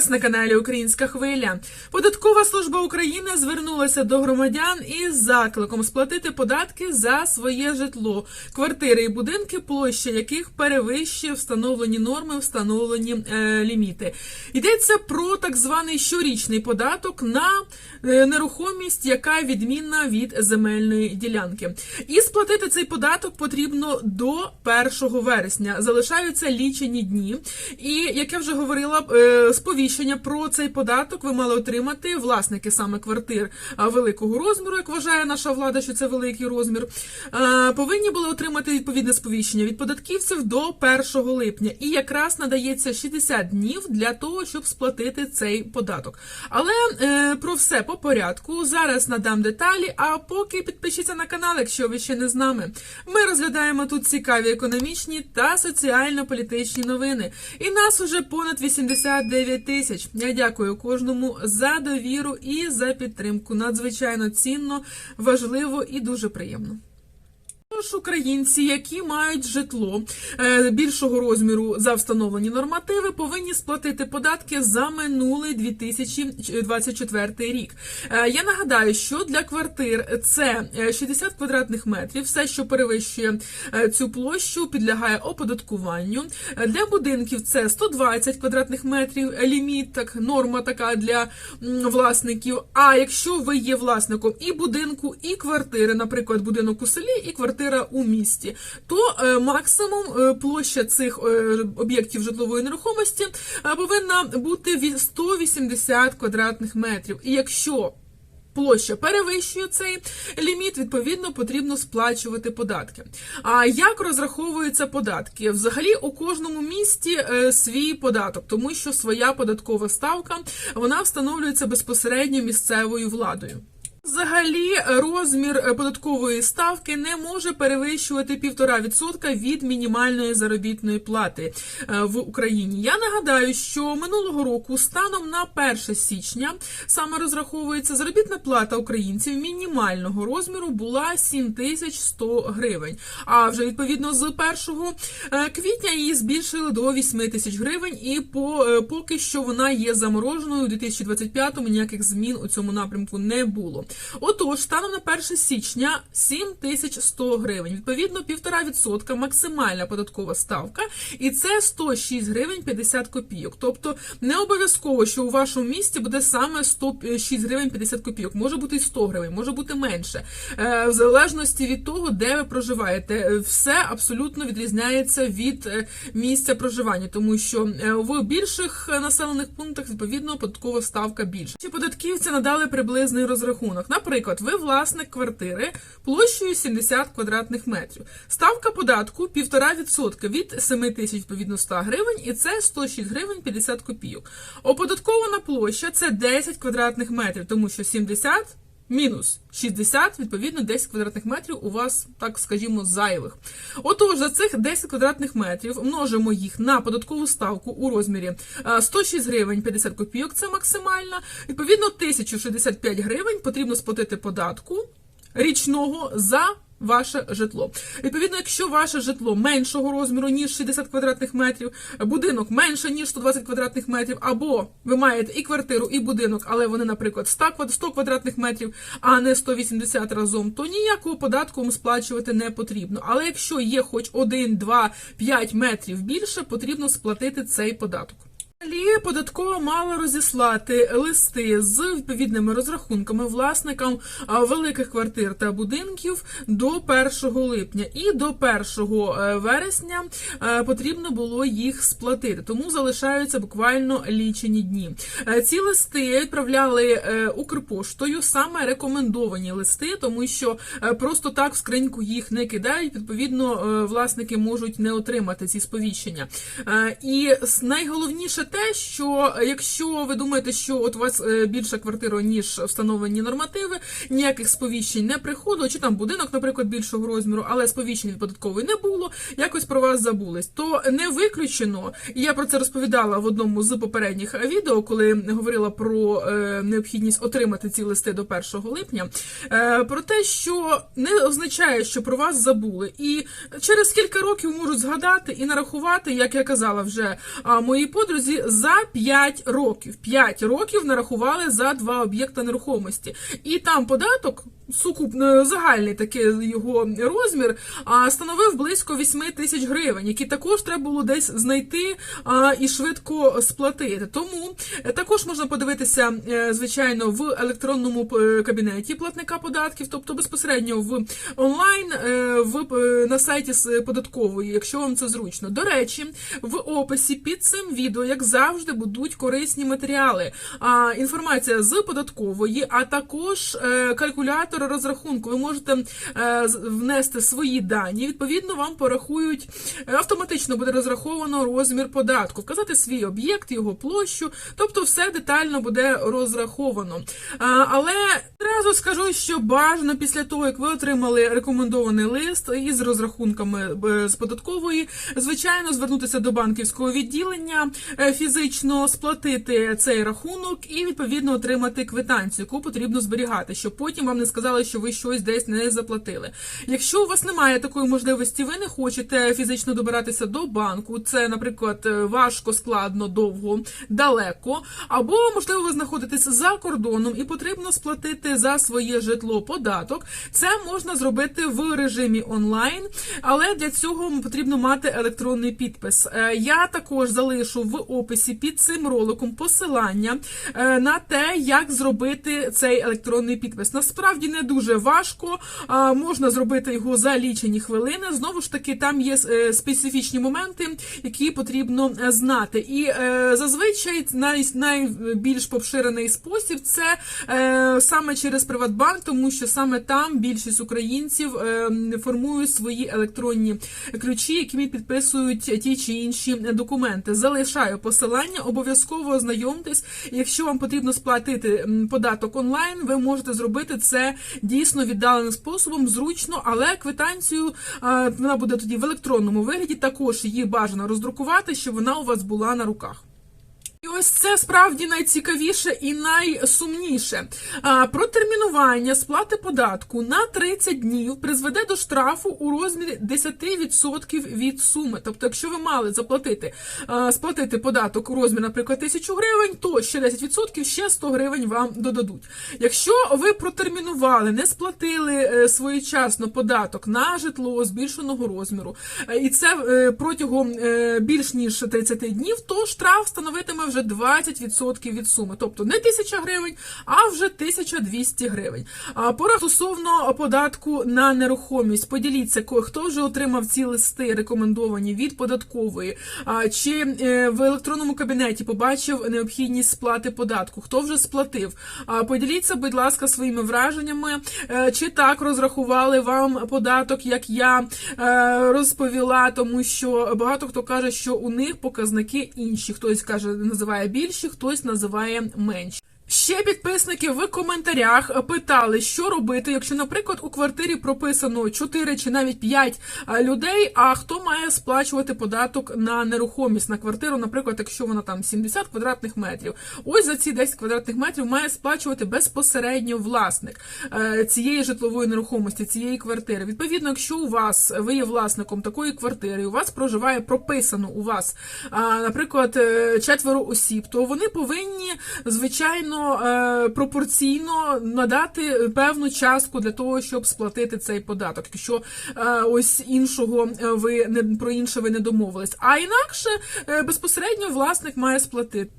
вас на каналі Українська Хвиля. Податкова служба України звернулася до громадян із закликом сплатити податки за своє житло, квартири і будинки, площа яких перевищує встановлені норми, встановлені е, ліміти. Йдеться про так званий щорічний податок на е, нерухомість, яка відмінна від земельної ділянки. І сплатити цей податок потрібно до 1 вересня. Залишаються лічені дні. І як я вже говорила, е, сповіщення про цей податок ви мали отримати власники саме квартир великого розміру, як вважає наша влада, що це великий розмір. Повинні були отримати відповідне сповіщення від податківців до 1 липня. І якраз надається 60 днів для того, щоб сплатити цей податок. Але е, про все по порядку. Зараз надам деталі. А поки підпишіться на канал, якщо ви ще не з нами. Ми розглядаємо тут цікаві економічні та соціально-політичні новини. І нас уже понад 89 тисяч. Я дякую кожному за довіру і за підтримку. Надзвичайно цінно, важливо і дуже приємно. Тож українці, які мають житло е, більшого розміру за встановлені нормативи, повинні сплатити податки за минулий 2024 рік. Е, я нагадаю, що для квартир це е, 60 квадратних метрів. Все, що перевищує е, цю площу, підлягає оподаткуванню. Е, Для будинків це 120 квадратних метрів. е, Ліміт, так норма така для власників. А якщо ви є власником і будинку, і квартири, наприклад, будинок у селі, і квартира у місті, то е, максимум е, площа цих е, об'єктів житлової нерухомості повинна бути від 180 квадратних метрів. І якщо Площа перевищує цей ліміт, відповідно, потрібно сплачувати податки. А як розраховуються податки? Взагалі у кожному місті свій податок, тому що своя податкова ставка вона встановлюється безпосередньо місцевою владою. Взагалі, розмір е, податкової ставки не може перевищувати 1,5% від мінімальної заробітної плати е, в Україні. Я нагадаю, що минулого року станом на 1 січня саме розраховується заробітна плата українців мінімального розміру була 7100 гривень. А вже відповідно з 1 е, квітня її збільшили до 8 тисяч гривень, і по поки що вона є замороженою у 2025-му ніяких змін у цьому напрямку не було. Отож, станом на 1 січня 7100 гривень. Відповідно, 1,5% максимальна податкова ставка, і це 106 гривень 50 копійок. Тобто не обов'язково, що у вашому місті буде саме 106 гривень 50 копійок. Може бути і 100 гривень, може бути менше. Е, В залежності від того, де ви проживаєте. Е, Все абсолютно відрізняється від е, місця проживання, тому що в більших населених пунктах відповідно податкова ставка більша. Чи податківці надали приблизний розрахунок? Наприклад, ви власник квартири площею 70 квадратних метрів. Ставка податку 1,5% від 7 тисяч відповідно 100 гривень, і це 106 гривень 50 копійок. Оподаткована площа це 10 квадратних метрів, тому що 70 Мінус 60, відповідно, 10 квадратних метрів у вас, так скажімо, зайвих. Отож, за цих 10 квадратних метрів множимо їх на податкову ставку у розмірі е, 106 гривень 50 копійок, це максимальна. Відповідно, 1065 гривень потрібно сплатити податку річного за ваше житло. Відповідно, якщо ваше житло меншого розміру, ніж 60 квадратних метрів, будинок менше, ніж 120 квадратних метрів, або ви маєте і квартиру, і будинок, але вони, наприклад, 100 квад- 100 квадратних метрів, а не 180 разом, то ніякого податку вам сплачувати не потрібно. Але якщо є хоч 1, 2, 5 метрів більше, потрібно сплатити цей податок. Далі податкова мала розіслати листи з відповідними розрахунками власникам великих квартир та будинків до 1 липня, і до 1 е, вересня е, потрібно було їх сплатити. Тому залишаються буквально лічені дні. Е, Ці листи відправляли Укрпоштою, саме рекомендовані листи, тому що просто так в скриньку їх не кидають. Відповідно, власники можуть не отримати ці сповіщення. І найголовніше те, що якщо ви думаєте, що от у вас е, більша квартира, ніж встановлені нормативи, ніяких сповіщень не приходило, чи там будинок, наприклад, більшого розміру, але сповіщень від податкової не було, якось про вас забулись, то не виключено, і я про це розповідала в одному з попередніх відео, коли говорила про е, необхідність отримати ці листи до 1 липня, е, про те, що не означає, що про вас забули, і через кілька років можуть згадати і нарахувати, як я казала вже а, моїй подрузі, за 5 років. 5 років нарахували за два об'єкта нерухомості. І там податок, сукупно загальний такий його розмір, а, становив близько 8 тисяч гривень, які також треба було десь знайти і швидко сплатити. Тому е, також можна подивитися, е, звичайно, в електронному е, кабінеті платника податків, тобто безпосередньо в онлайн, в на сайті з податкової, якщо вам це зручно. До речі, в описі під цим відео, як завжди, будуть корисні матеріали. Інформація з податкової, а також калькулятор розрахунку. Ви можете е, внести свої дані. Відповідно, вам порахують е, автоматично буде розраховано розмір податку, вказати свій об'єкт, його площу, тобто все детально буде розраховано. А, але одразу скажу, що бажано після того, як ви отримали рекомендований лист із розрахунками е, з податкової, звичайно, звернутися до банківського відділення е, фізично, сплатити цей рахунок і відповідно отримати квитанцію, яку потрібно зберігати, щоб потім вам не сказали, що ви щось десь не заплатили. Якщо у вас немає такої можливості, ви не хочете фізично добиратися до банку, це, наприклад, е, важко, складно, довго, далеко, або можливо ви знаходитесь за кордоном і потрібно сплатити за своє житло податок. Це можна зробити в режимі онлайн, але для цього потрібно мати електронний підпис. Е, Я також залишу в описі під цим роликом посилання е, на те, як зробити цей електронний підпис. Насправді не дуже важко, а, можна зробити його за лічені хвилини. Знову ж таки, там є е, специфічні моменти, які потрібно е, знати. І е, зазвичай най, найбільш поширений спосіб це саме через Приватбанк, тому що саме там більшість українців формують свої електронні ключі, якими підписують ті чи інші документи. Залишаю посилання, обов'язково ознайомтесь. Якщо вам потрібно сплатити податок онлайн, ви можете зробити це дійсно віддаленим способом, зручно, але квитанцію вона буде тоді в електронному вигляді. Також її бажано роздрукувати, щоб вона у вас була на руках. І ось це справді найцікавіше і найсумніше. Протермінування сплати податку на 30 днів призведе до штрафу у розмірі 10% від суми. Тобто, якщо ви мали заплатити сплатити податок у розмірі, наприклад, 1000 гривень, то ще 10% ще 100 гривень вам додадуть. Якщо ви протермінували, не сплатили е, своєчасно податок на житло збільшеного розміру, е, і це е, протягом більш ніж 30 днів, то штраф становитиме вже 20% від суми, тобто не 1000 гривень, а вже 1200 гривень. А пора стосовно податку на нерухомість, поділіться, хто вже отримав ці листи рекомендовані від податкової, чи е, в електронному кабінеті побачив необхідність сплати податку, хто вже сплатив. Поділіться, будь ласка, своїми враженнями, е, чи так розрахували вам податок, як я е, розповіла, тому що багато хто каже, що у них показники інші. Хтось каже, називає більші, хтось називає менші. Ще підписники в коментарях питали, що робити, якщо, наприклад, у квартирі прописано 4 чи навіть 5 людей, а хто має сплачувати податок на нерухомість на квартиру, наприклад, якщо вона там 70 квадратних метрів. Ось за ці 10 квадратних метрів має сплачувати безпосередньо власник е, цієї житлової нерухомості, цієї квартири. Відповідно, якщо у вас ви є власником такої квартири, у вас проживає прописано у вас, наприклад, е, четверо осіб, то вони повинні звичайно е, пропорційно надати певну частку для того, щоб сплатити цей податок. Якщо е, ось іншого е, ви не про інше ви не домовились, а інакше е, безпосередньо власник має сплатити.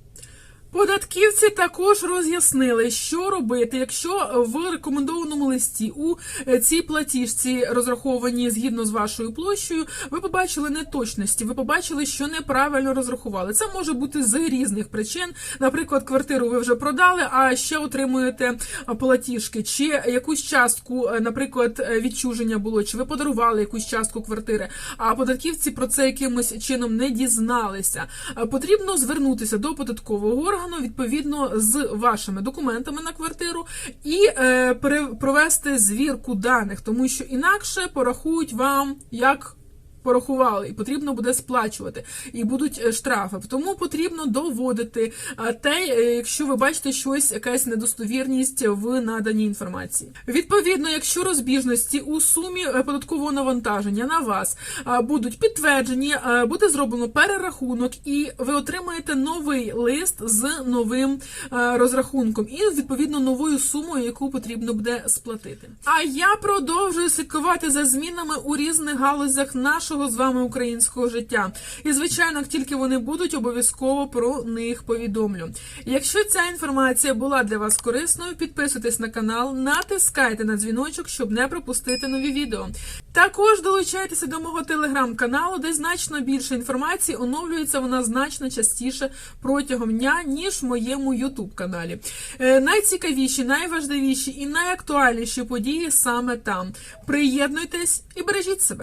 Податківці також роз'яснили, що робити, якщо в рекомендованому листі у цій платіжці, розрахованій згідно з вашою площею, ви побачили неточності, ви побачили, що неправильно розрахували. Це може бути з різних причин. Наприклад, квартиру ви вже продали, а ще отримуєте платіжки, чи якусь частку, наприклад, відчуження було, чи ви подарували якусь частку квартири. А податківці про це якимось чином не дізналися. Потрібно звернутися до податкового органу відповідно з вашими документами на квартиру і е, провести звірку даних, тому що інакше порахують вам як порахували, і потрібно буде сплачувати, і будуть е, штрафи. Тому потрібно доводити е, те, е, якщо ви бачите щось, якась недостовірність в наданій інформації. Відповідно, якщо розбіжності у сумі податкового навантаження на вас будуть підтверджені, буде зроблено перерахунок, і ви отримаєте новий лист з новим розрахунком і відповідно новою сумою, яку потрібно буде сплатити. А я продовжую слідкувати за змінами у різних галузях нашого з вами українського життя. І звичайно, як тільки вони будуть, обов'язково про них повідомлю. Якщо ця інформація була для вас корисною, підписуйтесь на канал, натискайте на дзвіночок, щоб не пропустити нові відео. Також долучайтеся до мого телеграм-каналу, де значно більше інформації оновлюється вона значно частіше протягом дня, ніж в моєму ютуб каналі. Е, найцікавіші, найважливіші і найактуальніші події саме там. Приєднуйтесь і бережіть себе.